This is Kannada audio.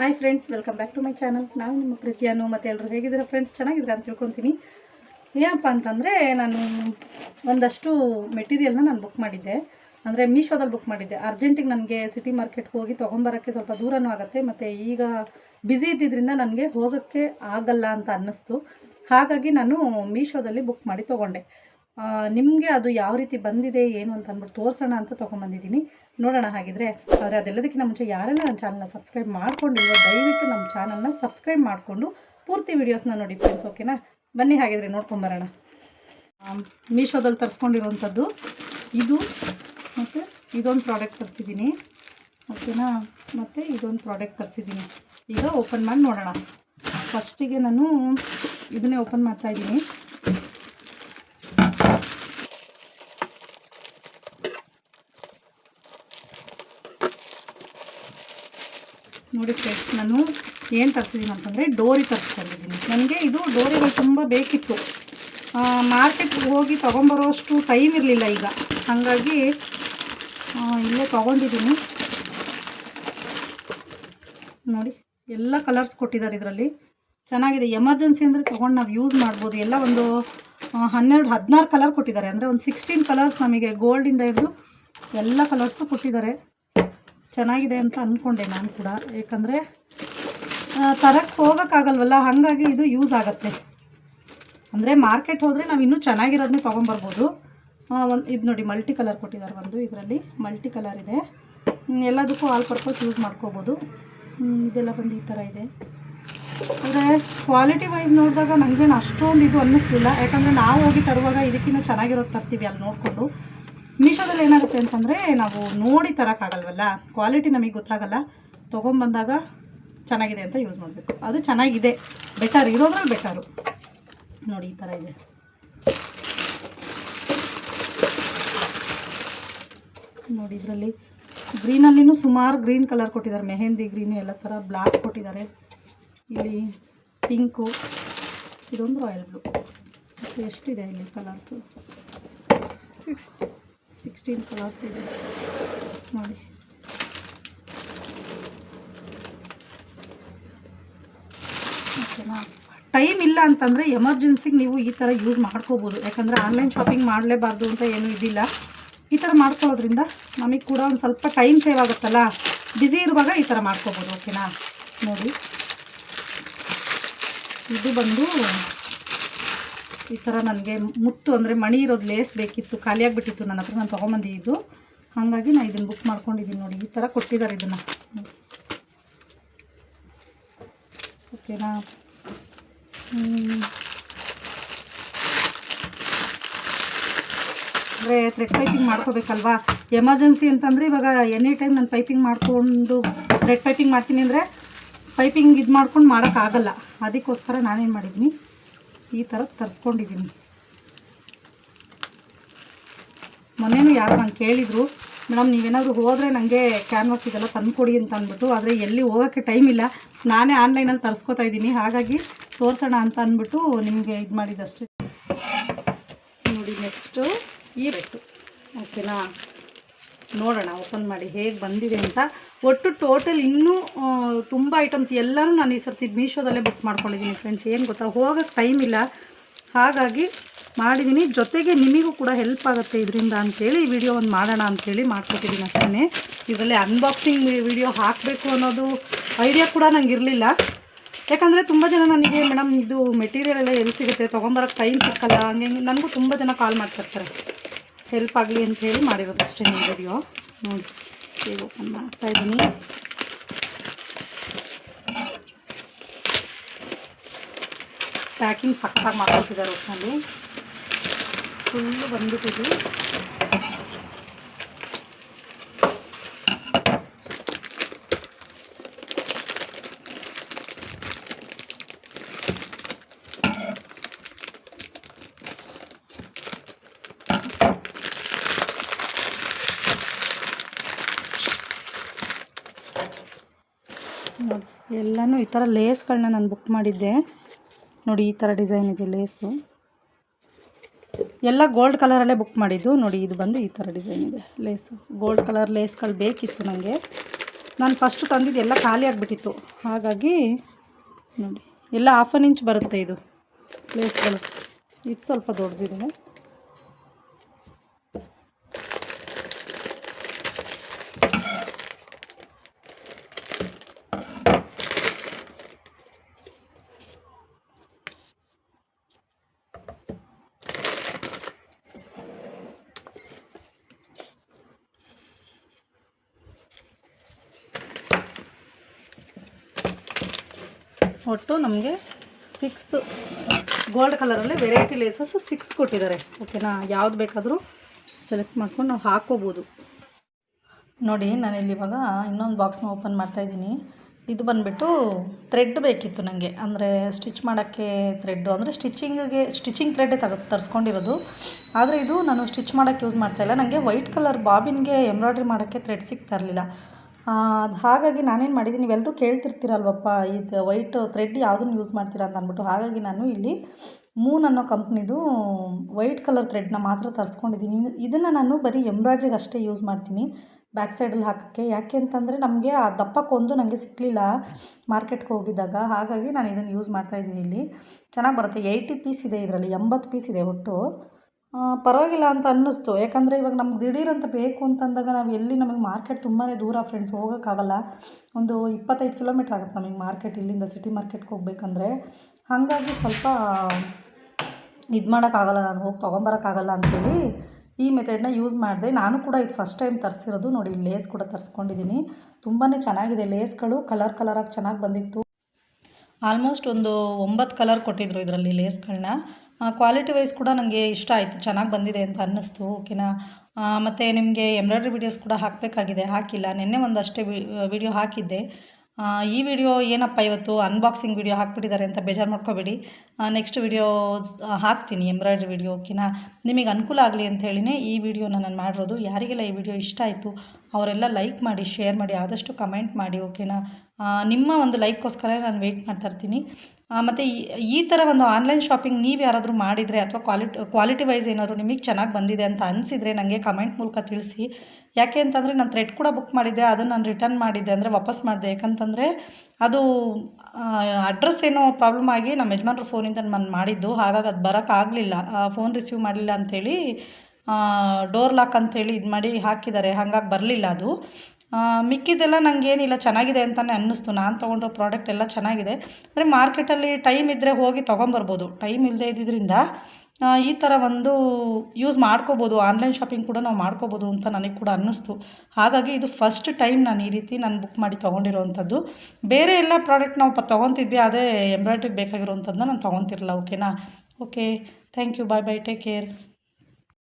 Hi friends welcome back to my channel ನಾನು ನಿಮ್ಮ ಪ್ರೀತಿಯನ್ನು ಮತ್ತು ಎಲ್ಲರೂ ಹೇಗಿದ್ದೀರಾ ಫ್ರೆಂಡ್ಸ್ ಚೆನ್ನಾಗಿದ್ದೀರಾ ಅಂತ ತಿಳ್ಕೊತೀನಿ. ಏನಪ್ಪ ಅಂತಂದರೆ ನಾನು ಒಂದಷ್ಟು ಮೆಟೀರಿಯಲ್ನ ನಾನು ಬುಕ್ ಮಾಡಿದ್ದೆ. ಅಂದರೆ ಮೀಶೋದಲ್ಲಿ ಬುಕ್ ಮಾಡಿದ್ದೆ. ಅರ್ಜೆಂಟಿಗೆ ನನಗೆ ಸಿಟಿ ಮಾರ್ಕೆಟ್ಗೆ ಹೋಗಿ ತೊಗೊಂಬರೋಕ್ಕೆ ಸ್ವಲ್ಪ ದೂರನೂ ಆಗುತ್ತೆ. ಮತ್ತು ಈಗ ಬ್ಯುಸಿ ಇದ್ದಿದ್ದರಿಂದ ನನಗೆ ಹೋಗೋಕ್ಕೆ ಆಗಲ್ಲ ಅಂತ ಅನ್ನಿಸ್ತು. ಹಾಗಾಗಿ ನಾನು ಮೀಶೋದಲ್ಲಿ ಬುಕ್ ಮಾಡಿ ತೊಗೊಂಡೆ. ನಿಮಗೆ ಅದು ಯಾವ ರೀತಿ ಬಂದಿದೆ, ಏನು ಅಂತ ಅಂದ್ಬಿಟ್ಟು ತೋರಿಸೋಣ ಅಂತ ತೊಗೊಂಬಂದಿದ್ದೀನಿ. ನೋಡೋಣ ಹಾಗಿದ್ರೆ, ಆದರೆ ಅದೆಲ್ಲದಕ್ಕಿಂತ ಮುಂಚೆ ಯಾರೆಲ್ಲ ನನ್ನ ಚಾನಲ್ನ ಸಬ್ಸ್ಕ್ರೈಬ್ ಮಾಡ್ಕೊಂಡಿಲ್ವೋ, ದಯವಿಟ್ಟು ನಮ್ಮ ಚಾನಲ್ನ ಸಬ್ಸ್ಕ್ರೈಬ್ ಮಾಡಿಕೊಂಡು ಪೂರ್ತಿ ವೀಡಿಯೋಸ್ನ ನೋಡಿ ಫ್ರೆಂಡ್ಸ್ ಓಕೆನಾ ಬನ್ನಿ ಹಾಗಿದ್ರೆ ನೋಡ್ಕೊಂಬರೋಣ ಮೀಶೋದಲ್ಲಿ ತರಿಸ್ಕೊಂಡಿರುವಂಥದ್ದು, ಇದು ಮತ್ತು ಇದೊಂದು ಪ್ರಾಡಕ್ಟ್ ತರಿಸಿದ್ದೀನಿ ಓಕೆನಾ ಮತ್ತು ಇದೊಂದು ಪ್ರಾಡಕ್ಟ್ ತರಿಸಿದ್ದೀನಿ. ಈಗ ಓಪನ್ ಮಾಡಿ ನೋಡೋಣ. ಫಸ್ಟಿಗೆ ನಾನು ಇದನ್ನೇ ಓಪನ್ ಮಾಡ್ತಾಯಿದ್ದೀನಿ ನೋಡಿ ಫ್ರೆಂಡ್ಸ್, ನಾನು ಏನು ತರಿಸಿದ್ದೀನಿ ಅಂತಂದರೆ ಡೋರಿ ತರಿಸ್ಕೊಂಡಿದ್ದೀನಿ ನನಗೆ ಇದು ಡೋರಿಗಳು ತುಂಬ ಬೇಕಿತ್ತು. ಮಾರ್ಕೆಟ್ಗೆ ಹೋಗಿ ತೊಗೊಂಬರೋಷ್ಟು ಟೈಮ್ ಇರಲಿಲ್ಲ ಈಗ. ಹಾಗಾಗಿ ಇಲ್ಲೇ ತೊಗೊಂಡಿದ್ದೀನಿ ನೋಡಿ, ಎಲ್ಲ ಕಲರ್ಸ್ ಕೊಟ್ಟಿದ್ದಾರೆ ಇದರಲ್ಲಿ. ಚೆನ್ನಾಗಿದೆ. ಎಮರ್ಜೆನ್ಸಿ ಅಂದರೆ ತೊಗೊಂಡು ನಾವು ಯೂಸ್ ಮಾಡ್ಬೋದು. ಎಲ್ಲ ಒಂದು ಹನ್ನೆರಡು, ಹದಿನಾರು ಕಲರ್ ಕೊಟ್ಟಿದ್ದಾರೆ. ಅಂದರೆ ಒಂದು ಸಿಕ್ಸ್ಟೀನ್ ಕಲರ್ಸ್ ನಮಗೆ ಗೋಲ್ಡಿಂದ ಹಿಡಿದು ಎಲ್ಲ ಕಲರ್ಸು ಕೊಟ್ಟಿದ್ದಾರೆ. ಚೆನ್ನಾಗಿದೆ ಅಂತ ಅಂದ್ಕೊಂಡೆ ನಾನು ಕೂಡ. ಯಾಕಂದರೆ ತರಕ್ಕೆ ಹೋಗೋಕ್ಕಾಗಲ್ವಲ್ಲ? ಹಾಗಾಗಿ ಇದು ಯೂಸ್ ಆಗುತ್ತೆ. ಅಂದರೆ ಮಾರ್ಕೆಟ್ ಹೋದರೆ ನಾವು ಇನ್ನೂ ಚೆನ್ನಾಗಿರೋದನ್ನೇ ತೊಗೊಂಬರ್ಬೋದು. ಒಂದು, ಇದು ನೋಡಿ ಮಲ್ಟಿ ಕಲರ್ ಕೊಟ್ಟಿದ್ದಾರೆ ಒಂದು, ಇದರಲ್ಲಿ ಮಲ್ಟಿ ಕಲರ್ ಇದೆ. ಎಲ್ಲದಕ್ಕೂ ಆಲ್ ಪರ್ಪಸ್ ಯೂಸ್ ಮಾಡ್ಕೋಬೋದು. ಇದೆಲ್ಲ ಬಂದು ಈ ಥರ ಇದೆ. ಅಂದರೆ ಕ್ವಾಲಿಟಿ ವೈಸ್ ನೋಡಿದಾಗ ನನಗೇನು ಅಷ್ಟೊಂದು ಇದು ಅನ್ನಿಸ್ಲಿಲ್ಲ. ಯಾಕಂದರೆ ನಾವು ಹೋಗಿ ತರುವಾಗ ಇದಕ್ಕಿಂತ ಚೆನ್ನಾಗಿರೋದು ತರ್ತೀವಿ ಅಲ್ಲಿ ನೋಡಿಕೊಂಡು. ಮೀಶೋದಲ್ಲಿ ಏನಾಗುತ್ತೆ ಅಂತಂದರೆ ನಾವು ನೋಡಿ ತರೋಕ್ಕಾಗಲ್ವಲ್ಲ? ಕ್ವಾಲಿಟಿ ನಮಗೆ ಗೊತ್ತಾಗಲ್ಲ. ತೊಗೊಂಬಂದಾಗ ಚೆನ್ನಾಗಿದೆ ಅಂತ ಯೂಸ್ ಮಾಡಬೇಕು. ಅದು ಚೆನ್ನಾಗಿದೆ. ಬೆಟರ್ ಇರೋದ್ರಲ್ಲಿ ಬೆಟರು ನೋಡಿ, ಈ ಥರ ಇದೆ. ನೋಡಿ, ಇದರಲ್ಲಿ ಗ್ರೀನಲ್ಲಿನೂ ಸುಮಾರು ಗ್ರೀನ್ ಕಲರ್ ಕೊಟ್ಟಿದ್ದಾರೆ. ಮೆಹೆಂದಿ ಗ್ರೀನು ಎಲ್ಲ ಥರ ಬ್ಲ್ಯಾಕ್ ಕೊಟ್ಟಿದ್ದಾರೆ. ಇಲ್ಲಿ ಪಿಂಕು ಇದೊಂದು ರಾಯಲ್ ಬ್ಲೂ ಎಷ್ಟಿದೆ ಇಲ್ಲಿ ಕಲರ್ಸು ಸಿಕ್ಸ್ಟೀನ್ ಕಲರ್ಸ್ ಇದೆ. ನೋಡಿ. ಓಕೆನಾ ಟೈಮ್ ಇಲ್ಲ ಅಂತಂದರೆ ಎಮರ್ಜೆನ್ಸಿಗೆ ನೀವು ಈ ಥರ ಯೂಸ್ ಮಾಡ್ಕೋಬೋದು. ಯಾಕಂದರೆ ಆನ್ಲೈನ್ ಶಾಪಿಂಗ್ ಮಾಡಲೇಬಾರ್ದು ಅಂತ ಏನೂ ಇದಿಲ್ಲ. ಈ ಥರ ಮಾಡ್ಕೊಳ್ಳೋದ್ರಿಂದ ನಮಗೆ ಕೂಡ ಒಂದು ಸ್ವಲ್ಪ ಟೈಮ್ ಸೇವ್ ಆಗುತ್ತಲ್ಲ? ಬ್ಯುಸಿ ಇರುವಾಗ ಈ ಥರ ಮಾಡ್ಕೋಬೋದು ಓಕೆನಾ ನೋಡಿ. ಇದು ಬಂದು ಈ ಥರ ನನಗೆ ಮುತ್ತು ಅಂದರೆ ಮಣಿ ಇರೋದು ಲೇಸ್ ಬೇಕಿತ್ತು ಖಾಲಿಯಾಗಿಬಿಟ್ಟಿತ್ತು ನನ್ನ ಹತ್ರ, ನಾನು ತೊಗೊಂಬಂದಿದ್ದು ಹಾಗಾಗಿ ನಾನು ಇದನ್ನು ಬುಕ್ ಮಾಡ್ಕೊಂಡಿದ್ದೀನಿ ನೋಡಿ, ಈ ಥರ ಕೊಟ್ಟಿದ್ದಾರೆ ಇದನ್ನು. ಓಕೆನಾ ಅಂದರೆ ಥ್ರೆಡ್ ಪೈಪಿಂಗ್ ಮಾಡ್ಕೋಬೇಕಲ್ವಾ? ಎಮರ್ಜೆನ್ಸಿ ಅಂತಂದರೆ ಇವಾಗ ಎನಿ ಟೈಮ್ ನಾನು ಪೈಪಿಂಗ್ ಮಾಡಿಕೊಂಡು ಥ್ರೆಡ್ ಪೈಪಿಂಗ್ ಮಾಡ್ತೀನಿ ಅಂದರೆ ಪೈಪಿಂಗ್ ಇದು ಮಾಡ್ಕೊಂಡು ಮಾಡೋಕ್ಕಾಗಲ್ಲ ಅದಕ್ಕೋಸ್ಕರ ನಾನೇನು ಮಾಡಿದ್ದೀನಿ ಈ ಥರ ತರಿಸ್ಕೊಂಡಿದ್ದೀನಿ. ಮೊನ್ನೆನೂ ಯಾರು ನಂಗೆ ಕೇಳಿದರು, ಮೇಡಮ್, ನೀವೇನಾದರೂ ಹೋದರೆ ನನಗೆ ಕ್ಯಾನ್ವಾಸ್ ಇದೆಲ್ಲ ತಂದುಕೊಡಿ ಅಂತ ಅಂದ್ಬಿಟ್ಟು, ಆದರೆ ಎಲ್ಲಿ ಹೋಗೋಕ್ಕೆ ಟೈಮ್ ಇಲ್ಲ. ನಾನೇ ಆನ್ಲೈನಲ್ಲಿ ತರಿಸ್ಕೊತಾ ಇದ್ದೀನಿ. ಹಾಗಾಗಿ ತೋರಿಸೋಣ ಅಂತ ಅಂದ್ಬಿಟ್ಟು ನಿಮಗೆ ಇದು ಮಾಡಿದಷ್ಟೇ ನೋಡಿ, ನೆಕ್ಸ್ಟು ಈ ಬೆಟ್ಟು. ಓಕೆನಾ? ನೋಡೋಣ ಓಪನ್ ಮಾಡಿ ಹೇಗೆ ಬಂದಿದೆ ಅಂತ. ಒಟ್ಟು ಟೋಟಲ್ ಇನ್ನೂ ತುಂಬ ಐಟಮ್ಸ್ ಎಲ್ಲರೂ ನಾನು ಈ ಸರ್ತಿ ಮೀಶೋದಲ್ಲೇ ಬುಕ್ ಮಾಡ್ಕೊಂಡಿದ್ದೀನಿ ಫ್ರೆಂಡ್ಸ್ ಏನು ಗೊತ್ತಾ ಹೋಗೋಕ್ಕೆ ಟೈಮ್ ಇಲ್ಲ. ಹಾಗಾಗಿ ಮಾಡಿದ್ದೀನಿ ಜೊತೆಗೆ ನಿಮಗೂ ಕೂಡ ಹೆಲ್ಪ್ ಆಗುತ್ತೆ ಇದರಿಂದ ಅಂಥೇಳಿ ಈ ವಿಡಿಯೋ ಒಂದು ಮಾಡೋಣ ಅಂಥೇಳಿ ಮಾಡ್ಕೊತಿದ್ದೀನಿ ಅಷ್ಟೇ ಇದರಲ್ಲಿ ಅನ್ಬಾಕ್ಸಿಂಗ್ ವಿಡಿಯೋ ಹಾಕಬೇಕು ಅನ್ನೋದು ಐಡಿಯಾ ಕೂಡ ನಂಗೆ ಇರಲಿಲ್ಲ. ಯಾಕಂದರೆ ತುಂಬ ಜನ ನನಗೆ, ಮೇಡಮ್, ಇದು ಮೆಟೀರಿಯಲ್ ಎಲ್ಲ ಎಲ್ಲಿ ಸಿಗುತ್ತೆ? ತೊಗೊಂಬರೋಕ್ಕೆ ಟೈಮ್ ಸಿಕ್ಕಲ್ಲ. ಹಿಂಗೆ ನನಗೂ ತುಂಬ ಜನ ಕಾಲ್ ಮಾಡ್ತಿರ್ತಾರೆ ಹೆಲ್ಪ್ ಆಗಲಿ ಅಂತ ಹೇಳಿ ಮಾಡಿರೋದು ಅಷ್ಟೇ ವಿಡಿಯೋ ನೋಡಿ, ಹೇಗೆ ಓಪನ್ ಮಾಡ್ತಾ ಇದ್ದೀನಿ. ಪ್ಯಾಕಿಂಗ್ ಸಕ್ಕತ್ತಾಗಿ ಮಾಡ್ಕೊಟ್ಟಿದ್ದಾರೆ ಒಟ್ಟಿನಲ್ಲಿ ಫುಲ್ಲು ಬಂದ್ಬಿಟ್ಟಿದೆ ನೋಡಿ ಎಲ್ಲನೂ ಈ ಥರ ಲೇಸ್ಗಳನ್ನ ನಾನು ಬುಕ್ ಮಾಡಿದ್ದೆ. ನೋಡಿ, ಈ ಥರ ಡಿಸೈನ್ ಇದೆ ಲೇಸು. ಎಲ್ಲ ಗೋಲ್ಡ್ ಕಲರಲ್ಲೇ ಬುಕ್ ಮಾಡಿದ್ದು. ನೋಡಿ, ಇದು ಬಂದು ಈ ಥರ ಡಿಸೈನ್ ಇದೆ ಲೇಸು. ಗೋಲ್ಡ್ ಕಲರ್ ಲೇಸ್ಗಳು ಬೇಕಿತ್ತು ನನಗೆ ನಾನು ಫಸ್ಟ್ ತಂದಿದ್ದು ಎಲ್ಲ ಖಾಲಿ ಆಗಿಬಿಟ್ಟಿತ್ತು. ಹಾಗಾಗಿ, ನೋಡಿ, ಎಲ್ಲ ಹಾಫ್ ಅನ್ ಇಂಚ್ ಬರುತ್ತೆ ಇದು ಲೇಸ್ಗಳು. ಇದು ಸ್ವಲ್ಪ ದೊಡ್ಡದಿದೆ. ಒಟ್ಟು ನಮಗೆ ಸಿಕ್ಸ್ ಗೋಲ್ಡ್ ಕಲರಲ್ಲಿ ವೆರೈಟಿ ಲೇಸಸ್ ಸಿಕ್ಸ್ ಕೊಟ್ಟಿದ್ದಾರೆ. ಓಕೆನಾ ಯಾವ್ದು ಬೇಕಾದರೂ ಸೆಲೆಕ್ಟ್ ಮಾಡ್ಕೊಂಡು ನಾವು ಹಾಕ್ಕೋಬೋದು. ನೋಡಿ ನಾನಿಲ್ಲಿ ಇವಾಗ ಇನ್ನೊಂದು ಬಾಕ್ಸ್ನ ಓಪನ್ ಮಾಡ್ತಾಯಿದ್ದೀನಿ ಇದು ಬಂದುಬಿಟ್ಟು ಥ್ರೆಡ್ ಬೇಕಿತ್ತು ನನಗೆ ಅಂದರೆ ಸ್ಟಿಚ್ ಮಾಡೋಕ್ಕೆ ಥ್ರೆಡ್ಡು ಅಂದರೆ ಸ್ಟಿಚಿಂಗಿಗೆ ಸ್ಟಿಚಿಂಗ್ ಥ್ರೆಡ್ಡೇ ತಗ ತರಿಸ್ಕೊಂಡಿರೋದು. ಆದರೆ ಇದು ನಾನು ಸ್ಟಿಚ್ ಮಾಡೋಕ್ಕೆ ಯೂಸ್ ಮಾಡ್ತಾಯಿಲ್ಲ ನನಗೆ ವೈಟ್ ಕಲರ್ ಬಾಬಿನ್ಗೆ ಎಂಬ್ರಾಯ್ಡ್ರಿ ಮಾಡೋಕ್ಕೆ ಥ್ರೆಡ್ ಸಿಗ್ತಾ ಇರಲಿಲ್ಲ. ಅದು ಹಾಗಾಗಿ ನಾನೇನು ಮಾಡಿದ್ದೀನಿ ನೀವೆಲ್ಲರೂ ಕೇಳ್ತಿರ್ತೀರಲ್ವಪ್ಪ, ಇದು ವೈಟ್ ಥ್ರೆಡ್ ಯಾವುದನ್ನು ಯೂಸ್ ಮಾಡ್ತೀರಾ ಅಂತ ಅಂದ್ಬಿಟ್ಟು, ಹಾಗಾಗಿ ನಾನು ಇಲ್ಲಿ ಮೂನ್ ಅನ್ನೋ ಕಂಪ್ನಿದು ವೈಟ್ ಕಲರ್ ಥ್ರೆಡ್ನ ಮಾತ್ರ ತರಿಸ್ಕೊಂಡಿದ್ದೀನಿ ಇದನ್ನು ನಾನು ಬರೀ ಎಂಬ್ರಾಯ್ಡ್ರಿಗೆ ಅಷ್ಟೇ ಯೂಸ್ ಮಾಡ್ತೀನಿ, ಬ್ಯಾಕ್ ಸೈಡಲ್ಲಿ ಹಾಕೋಕ್ಕೆ. ಯಾಕೆ ಅಂತಂದರೆ ನಮಗೆ ಆ ದಪ್ಪಕ್ಕೊಂದು ನನಗೆ ಸಿಕ್ಕಲಿಲ್ಲ ಮಾರ್ಕೆಟ್ಗೆ ಹೋಗಿದ್ದಾಗ, ಹಾಗಾಗಿ ನಾನು ಇದನ್ನು ಯೂಸ್ ಮಾಡ್ತಾಯಿದ್ದೀನಿ ಇಲ್ಲಿ. ಚೆನ್ನಾಗಿ ಬರುತ್ತೆ, ಏಯ್ಟಿ ಪೀಸ್ ಇದೆ ಇದರಲ್ಲಿ, ಎಂಬತ್ತು ಪೀಸ್ ಇದೆ ಒಟ್ಟು. ಪರವಾಗಿಲ್ಲ ಅಂತ ಅನ್ನಿಸ್ತು. ಯಾಕಂದರೆ ಇವಾಗ ನಮ್ಗೆ ದಿಢೀರಂತ ಬೇಕು ಅಂತಂದಾಗ ನಾವು ಎಲ್ಲಿ ನಮಗೆ ಮಾರ್ಕೆಟ್ ತುಂಬಾ ದೂರ ಫ್ರೆಂಡ್ಸ್ ಹೋಗೋಕ್ಕಾಗಲ್ಲ. ಒಂದು ಇಪ್ಪತ್ತೈದು ಕಿಲೋಮೀಟ್ರ್ ಆಗುತ್ತೆ ನಮಗೆ ಮಾರ್ಕೆಟ್ ಇಲ್ಲಿಂದ ಸಿಟಿ ಮಾರ್ಕೆಟ್ಗೆ ಹೋಗ್ಬೇಕಂದ್ರೆ. ಹಾಗಾಗಿ ಸ್ವಲ್ಪ ಇದು ಮಾಡೋಕ್ಕಾಗಲ್ಲ, ನಾನು ಹೋಗಿ ತೊಗೊಂಬರೋಕ್ಕಾಗಲ್ಲ ಅಂಥೇಳಿ ಈ ಮೆಥಡ್ನ ಯೂಸ್ ಮಾಡಿದೆ. ನಾನು ಕೂಡ ಇದು ಫಸ್ಟ್ ಟೈಮ್ ತರಿಸಿರೋದು ನೋಡಿ ಲೇಸ್ ಕೂಡ ತರಿಸ್ಕೊಂಡಿದ್ದೀನಿ ತುಂಬಾ ಚೆನ್ನಾಗಿದೆ. ಲೇಸ್ಗಳು ಕಲರ್ ಕಲರಾಗಿ ಚೆನ್ನಾಗಿ ಬಂದಿತ್ತು. ಆಲ್ಮೋಸ್ಟ್ ಒಂದು ಒಂಬತ್ತು ಕಲರ್ ಕೊಟ್ಟಿದ್ರು ಇದರಲ್ಲಿ ಲೇಸ್ಗಳನ್ನ ಕ್ವಾಲಿಟಿ ವೈಸ್ ಕೂಡ ನನಗೆ ಇಷ್ಟ ಆಯಿತು, ಚೆನ್ನಾಗಿ ಬಂದಿದೆ ಅಂತ ಅನ್ನಿಸ್ತು, ಓಕೆನಾ? ಮತ್ತು ನಿಮಗೆ ಎಂಬ್ರಾಯ್ಡ್ರಿ ವೀಡಿಯೋಸ್ ಕೂಡ ಹಾಕಬೇಕಾಗಿದೆ, ಹಾಕಿಲ್ಲ. ನಿನ್ನೆ ಒಂದಷ್ಟೇ ವಿಡಿಯೋ ಹಾಕಿದ್ದೆ. ಈ ವಿಡಿಯೋ ಏನಪ್ಪ ಇವತ್ತು? ಅನ್ಬಾಕ್ಸಿಂಗ್ ವಿಡಿಯೋ ಹಾಕ್ಬಿಟ್ಟಿದ್ದಾರೆ ಅಂತ ಬೇಜಾರು ಮಾಡ್ಕೋಬೇಡಿ. ನೆಕ್ಸ್ಟ್ ವಿಡಿಯೋ ಹಾಕ್ತೀನಿ ಎಂಬ್ರಾಯ್ಡ್ರಿ ವಿಡಿಯೋ ಓಕೆನಾ? ನಿಮಗೆ ಅನುಕೂಲ ಆಗಲಿ ಅಂತ ಹೇಳಿನೇ ಈ ವಿಡಿಯೋನ ನಾನು ಮಾಡಿರೋದು. ಯಾರಿಗೆಲ್ಲ ಈ ವಿಡಿಯೋ ಇಷ್ಟ ಆಯಿತು, ಅವರೆಲ್ಲ ಲೈಕ್ ಮಾಡಿ ಶೇರ್ ಮಾಡಿ, ಆದಷ್ಟು ಕಮೆಂಟ್ ಮಾಡಿ, ಓಕೆನಾ? ನಿಮ್ಮ ಒಂದು ಲೈಕ್ಗೋಸ್ಕರ ನಾನು ವೆಯ್ಟ್ ಮಾಡ್ತಾ ಇರ್ತೀನಿ. ಮತ್ತು ಈ ಥರ ಒಂದು ಆನ್ಲೈನ್ ಶಾಪಿಂಗ್ ನೀವು ಯಾರಾದರೂ ಮಾಡಿದರೆ ಅಥವಾ ಕ್ವಾಲಿಟಿ ಕ್ವಾಲಿಟಿ ವೈಸ್ ಏನಾದರೂ ನಿಮಗೆ ಚೆನ್ನಾಗಿ ಬಂದಿದೆ ಅಂತ ಅನಿಸಿದರೆ ನನಗೆ ಕಮೆಂಟ್ ಮೂಲಕ ತಿಳಿಸಿ. ಯಾಕೆ ಅಂತಂದರೆ ನಾನು ಥ್ರೆಡ್ ಕೂಡ ಬುಕ್ ಮಾಡಿದ್ದೆ, ಅದನ್ನು ನಾನು ರಿಟರ್ನ್ ಮಾಡಿದ್ದೆ ಅಂದರೆ ವಾಪಸ್ ಮಾಡಿದೆ. ಯಾಕಂತಂದರೆ ಅದು ಅಡ್ರೆಸ್ ಏನೋ ಪ್ರಾಬ್ಲಮ್ ಆಗಿ ನಮ್ಮ ಯಜಮಾನ್ರ ಫೋನಿಂದ ನಾನು ಮಾಡಿದ್ದು, ಹಾಗಾಗಿ ಅದು ಬರೋಕ್ಕಾಗಲಿಲ್ಲ ಫೋನ್ ರಿಸೀವ್ ಮಾಡಲಿಲ್ಲ ಅಂಥೇಳಿ ಡೋರ್ ಲಾಕ್ ಅಂತೇಳಿ ಇದು ಮಾಡಿ ಹಾಕಿದ್ದಾರೆ. ಹಾಗಾಗಿ ಬರಲಿಲ್ಲ ಅದು. ಮಿಕ್ಕಿದ್ದೆಲ್ಲ ನನಗೇನಿಲ್ಲ ಚೆನ್ನಾಗಿದೆ ಅಂತಲೇ ಅನ್ನಿಸ್ತು. ನಾನು ತೊಗೊಂಡಿರೋ ಪ್ರಾಡಕ್ಟ್ ಎಲ್ಲ ಚೆನ್ನಾಗಿದೆ. ಅಂದರೆ ಮಾರ್ಕೆಟಲ್ಲಿ ಟೈಮ್ ಇದ್ದರೆ ಹೋಗಿ ತೊಗೊಂಬರ್ಬೋದು. ಟೈಮ್ ಇಲ್ಲದೆ ಇದ್ದಿದ್ದರಿಂದ ಈ ಥರ ಒಂದು ಯೂಸ್ ಮಾಡ್ಕೋಬೋದು. ಆನ್ಲೈನ್ ಶಾಪಿಂಗ್ ಕೂಡ ನಾವು ಮಾಡ್ಕೋಬೋದು ಅಂತ ನನಗೆ ಕೂಡ ಅನ್ನಿಸ್ತು. ಹಾಗಾಗಿ ಇದು ಫಸ್ಟ್ ಟೈಮ್ ನಾನು ಈ ರೀತಿ ನಾನು ಬುಕ್ ಮಾಡಿ ತೊಗೊಂಡಿರೋವಂಥದ್ದು ಬೇರೆ ಎಲ್ಲ ಪ್ರಾಡಕ್ಟ್ ನಾವು ತೊಗೊತಿದ್ವಿ ಅದೇ ಎಂಬ್ರಾಯ್ಡ್ರಿಗೆ ಬೇಕಾಗಿರೋವಂಥದ್ದನ್ನ ನಾನು ತೊಗೊತಿರಲ್ಲ ಓಕೆನಾ okay thank you bye bye take care